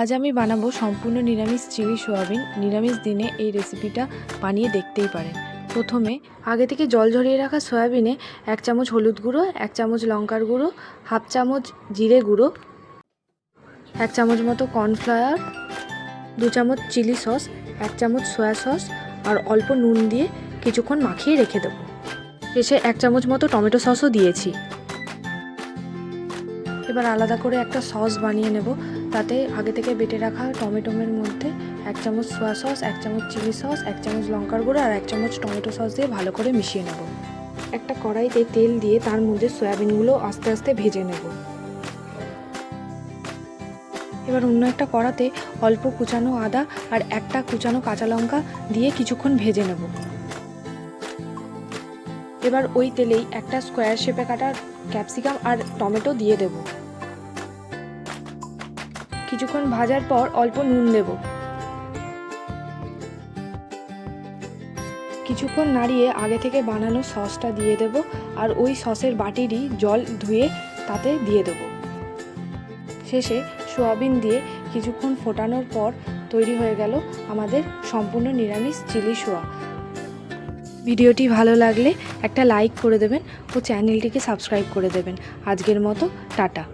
আজ আমি বানাবো সম্পূর্ণ নিরামিষ চিলি সোয়াবিন। নিরামিষ দিনে এই রেসিপিটা বানিয়ে দেখতেই পারেন। প্রথমে আগে থেকে জল ঝরিয়ে রাখা সয়াবিনে এক চামচ হলুদ গুঁড়ো, এক চামচ লঙ্কার গুঁড়ো, হাফ চামচ জিরে গুঁড়ো, এক চামচ মতো কর্নফ্লাওয়ার, দু চামচ চিলি সস, এক চামচ সয়া সস আর অল্প নুন দিয়ে কিছুক্ষণ মাখিয়ে রেখে দেবো। শেষে এক চামচ মতো টমেটো সসও দিয়েছি। এবার আলাদা করে একটা সস বানিয়ে নেব। তাতে আগে থেকে বেটে রাখা টমেটোমের মধ্যে এক চামচ সোয়া সস, এক চামচ চিলি সস, এক চামচ লঙ্কার গুঁড়ো আর এক চামচ টমেটো সস দিয়ে ভালো করে মিশিয়ে নেব। একটা কড়াইতে তেল দিয়ে তার মধ্যে সয়াবিনগুলো আস্তে আস্তে ভেজে নেব। এবার অন্য একটা কড়াতে অল্প কুচানো আদা আর একটা কুচানো কাঁচা লঙ্কা দিয়ে কিছুক্ষণ ভেজে নেব। এবার ওই তেলেই একটা স্কোয়ার শেপে কাটা ক্যাপসিকাম আর টমেটো দিয়ে দেব। কিছুক্ষণ ভাজার পর অল্প নুন দেব। কিছুক্ষণ নাড়িয়ে আগে থেকে বানানো সসটা দিয়ে দেব আর ওই সসের বাটিরই জল ধুয়ে তাতে দিয়ে দেব। শেষে সোয়াবিন দিয়ে কিছুক্ষণ ফোটানোর পর তৈরি হয়ে গেল আমাদের সম্পূর্ণ নিরামিষ চিলি সোয়া। ভিডিওটি ভালো লাগলে একটা লাইক করে দেবেন ও চ্যানেলটিকে সাবস্ক্রাইব করে দেবেন। আজকের মতো, টাটা।